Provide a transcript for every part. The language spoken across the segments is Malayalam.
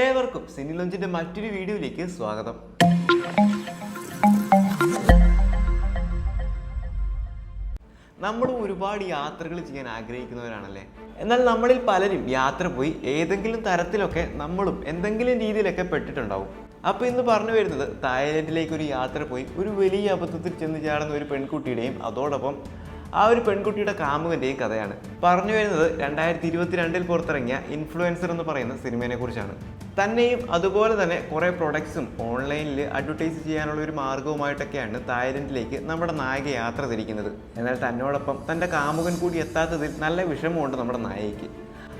ഏവർക്കും സിനി ലോഞ്ചിന്റെ മറ്റൊരു വീഡിയോയിലേക്ക് സ്വാഗതം. നമ്മളും ഒരുപാട് യാത്രകൾ ചെയ്യാൻ ആഗ്രഹിക്കുന്നവരാണല്ലേ? എന്നാൽ നമ്മളിൽ പലരും യാത്ര പോയി ഏതെങ്കിലും തരത്തിലൊക്കെ നമ്മളും എന്തെങ്കിലും രീതിയിലൊക്കെ പെട്ടിട്ടുണ്ടാവും. അപ്പോൾ ഇന്ന് പറഞ്ഞു വരുന്നത് തായ്ലൻഡിലേക്ക് ഒരു യാത്ര പോയി ഒരു വലിയ അബദ്ധത്തിൽ ചെന്ന് ചാടുന്ന ഒരു പെൺകുട്ടിയുടെയും അതോടൊപ്പം ആ ഒരു പെൺകുട്ടിയുടെ കാമുകന്റെയും കഥയാണ്. പറഞ്ഞു വരുന്നത് രണ്ടായിരത്തി ഇരുപത്തിരണ്ടിൽ പുറത്തിറങ്ങിയ ഇൻഫ്ലുവൻസർ എന്ന് പറയുന്ന സിനിമയെ കുറിച്ചാണ്. തന്നെയും അതുപോലെ തന്നെ കുറേ പ്രൊഡക്ട്സും ഓൺലൈനിൽ അഡ്വർടൈസ് ചെയ്യാനുള്ള ഒരു മാർഗവുമായിട്ടൊക്കെയാണ് തായ്ലൻഡിലേക്ക് നമ്മുടെ നായിക യാത്ര തിരിക്കുന്നത്. എന്നാൽ തന്നോടൊപ്പം തന്റെ കാമുകൻ കൂടി എത്താത്തതിൽ നല്ല വിഷമമുണ്ട് നമ്മുടെ നായികയ്ക്ക്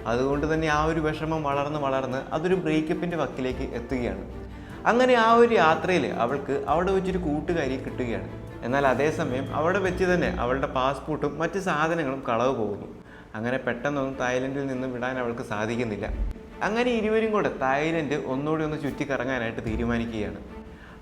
അതുകൊണ്ട് തന്നെ ആ ഒരു വിഷമം വളർന്ന് വളർന്ന് അതൊരു ബ്രേക്കപ്പിന്റെ വക്കിലേക്ക് എത്തുകയാണ്. അങ്ങനെ ആ ഒരു യാത്രയിൽ അവൾക്ക് അവിടെ വെച്ചൊരു കൂട്ടുകാരി കിട്ടുകയാണ്. എന്നാൽ അതേസമയം അവിടെ വെച്ച് തന്നെ അവളുടെ പാസ്പോർട്ടും മറ്റ് സാധനങ്ങളും കളവ് പോകുന്നു. അങ്ങനെ പെട്ടെന്നൊന്നും തായ്ലൻഡിൽ നിന്ന് വിടാൻ അവൾക്ക് സാധിക്കുന്നില്ല. അങ്ങനെ ഇരുവരും കൂടെ തായ്ലൻഡ് ഒന്നുകൂടി ഒന്ന് ചുറ്റിക്കറങ്ങാനായിട്ട് തീരുമാനിക്കുകയാണ്.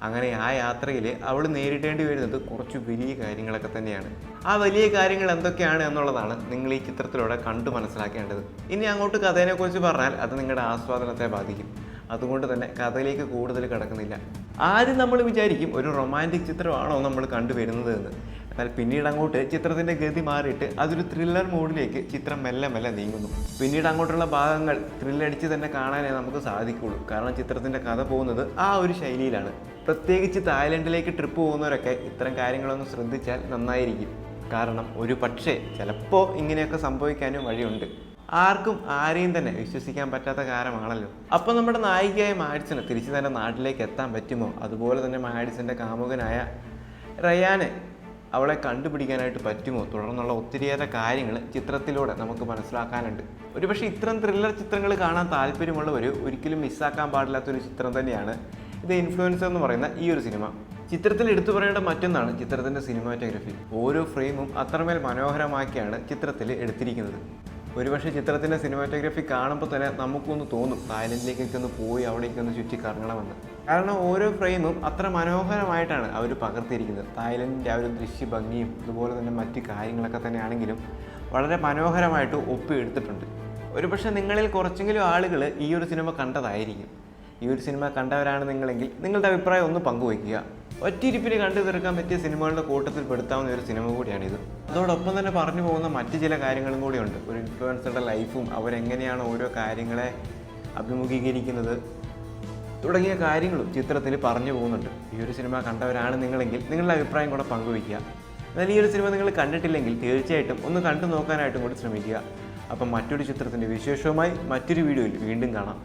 അങ്ങനെ ആ യാത്രയിൽ അവൾ നേരിടേണ്ടി വരുന്നത് കുറച്ച് വലിയ കാര്യങ്ങളൊക്കെ തന്നെയാണ്. ആ വലിയ കാര്യങ്ങൾ എന്തൊക്കെയാണ് എന്നുള്ളതാണ് നിങ്ങൾ ഈ ചിത്രത്തിലൂടെ കണ്ടു മനസ്സിലാക്കേണ്ടത്. ഇനി അങ്ങോട്ട് കഥയെക്കുറിച്ച് പറഞ്ഞാൽ അത് നിങ്ങളുടെ ആസ്വാദനത്തെ ബാധിക്കും. അതുകൊണ്ട് തന്നെ കഥയിലേക്ക് കൂടുതൽ കിടക്കുന്നില്ല. ആദ്യം നമ്മൾ വിചാരിക്കും ഒരു റൊമാന്റിക് ചിത്രമാണോ നമ്മൾ കണ്ടുവരുന്നത് എന്ന് എന്നാൽ പിന്നീട് അങ്ങോട്ട് ചിത്രത്തിന്റെ ഗതി മാറിയിട്ട് അതൊരു ത്രില്ലർ മൂഡിലേക്ക് ചിത്രം മെല്ലെ മെല്ലെ നീങ്ങുന്നു. പിന്നീട് അങ്ങോട്ടുള്ള ഭാഗങ്ങൾ ത്രില്ലടിച്ച് തന്നെ കാണാനേ നമുക്ക് സാധിക്കുള്ളൂ കാരണം ചിത്രത്തിന്റെ കഥ പോകുന്നത് ആ ഒരു ശൈലിയിലാണ്. പ്രത്യേകിച്ച് തായ്ലൻഡിലേക്ക് ട്രിപ്പ് പോകുന്നവരൊക്കെ ഇത്തരം കാര്യങ്ങളൊന്നും ശ്രദ്ധിച്ചാൽ നന്നായിരിക്കും. കാരണം ഒരു പക്ഷേ ചിലപ്പോൾ ഇങ്ങനെയൊക്കെ സംഭവിക്കാനും വഴിയുണ്ട്. ആർക്കും ആരെയും തന്നെ വിശ്വസിക്കാൻ പറ്റാത്ത കാലമാണല്ലോ. അപ്പോൾ നമ്മുടെ നായികയായ മാഡിസന് തിരിച്ചു തന്നെ നാട്ടിലേക്ക് എത്താൻ പറ്റുമോ? അതുപോലെ തന്നെ മാഡിസന്റെ കാമുകനായ റയാനെ അവളെ കണ്ടുപിടിക്കാനായിട്ട് പറ്റുമോ? തുടർന്നുള്ള ഒത്തിരിയേറെ കാര്യങ്ങൾ ചിത്രത്തിലൂടെ നമുക്ക് മനസ്സിലാക്കാനുണ്ട്. ഒരുപക്ഷെ ഇത്തരം ത്രില്ലർ ചിത്രങ്ങൾ കാണാൻ താല്പര്യമുള്ളവർ ഒരിക്കലും മിസ്സാക്കാൻ പാടില്ലാത്തൊരു ചിത്രം തന്നെയാണ് ഇത് ഇൻഫ്ലുവൻസർ എന്ന് പറയുന്ന ഈ ഒരു സിനിമ. ചിത്രത്തിൽ എടുത്തു പറയേണ്ട മറ്റൊന്നാണ് ചിത്രത്തിന്റെ സിനിമാറ്റോഗ്രഫി. ഓരോ ഫ്രെയിമും അത്രമേൽ മനോഹരമാക്കിയാണ് ചിത്രത്തിൽ എടുത്തിരിക്കുന്നത്. ഒരുപക്ഷെ ചിത്രത്തിന്റെ സിനിമാറ്റോഗ്രഫി കാണുമ്പോൾ തന്നെ നമുക്കൊന്ന് തോന്നും. തായ്ലൻഡിലേക്കൊക്കെ ഒന്ന് പോയി അവിടേക്ക് ഒന്ന് ചുറ്റി കറങ്ങണമെന്ന്. കാരണം ഓരോ ഫ്രെയിമും അത്ര മനോഹരമായിട്ടാണ് അവർ പകർത്തിയിരിക്കുന്നത്. തായ്ലൻഡിന്റെ ആ ഒരു ദൃശ്യ ഭംഗിയും അതുപോലെ തന്നെ മറ്റ് കാര്യങ്ങളൊക്കെ തന്നെയാണെങ്കിലും വളരെ മനോഹരമായിട്ട് ഒപ്പിയെടുത്തിട്ടുണ്ട്. ഒരുപക്ഷെ നിങ്ങളിൽ കുറച്ചെങ്കിലും ആളുകൾ ഈ ഒരു സിനിമ കണ്ടതായിരിക്കും. ഈ ഒരു സിനിമ കണ്ടവരാണ് നിങ്ങളെങ്കിൽ നിങ്ങളുടെ അഭിപ്രായം ഒന്ന് പങ്കുവയ്ക്കുക. ഒറ്റിരിപ്പിന് കണ്ടു തീർക്കാൻ പറ്റിയ സിനിമകളുടെ കൂട്ടത്തിൽ പെടുത്താവുന്ന ഒരു സിനിമ കൂടിയാണിത്. അതോടൊപ്പം തന്നെ പറഞ്ഞു പോകുന്ന മറ്റ് ചില കാര്യങ്ങളും കൂടിയുണ്ട്. ഒരു ഇൻഫ്ലുവൻസറുടെ ലൈഫും അവരെങ്ങനെയാണ് ഓരോ കാര്യങ്ങളെ അഭിമുഖീകരിക്കുന്നത് തുടങ്ങിയ കാര്യങ്ങളും ചിത്രത്തിൽ പറഞ്ഞു പോകുന്നുണ്ട്. ഈ ഒരു സിനിമ കണ്ടവരാണ് നിങ്ങളെങ്കിൽ നിങ്ങളുടെ അഭിപ്രായം കൂടെ പങ്കുവയ്ക്കുക. എന്നാൽ ഈ ഒരു സിനിമ നിങ്ങൾ കണ്ടിട്ടില്ലെങ്കിൽ തീർച്ചയായിട്ടും ഒന്ന് കണ്ടു നോക്കാനായിട്ടും കൂടി ശ്രമിക്കുക. അപ്പം മറ്റൊരു ചിത്രത്തിന്റെ വിശേഷവുമായി മറ്റൊരു വീഡിയോയിൽ വീണ്ടും കാണാം.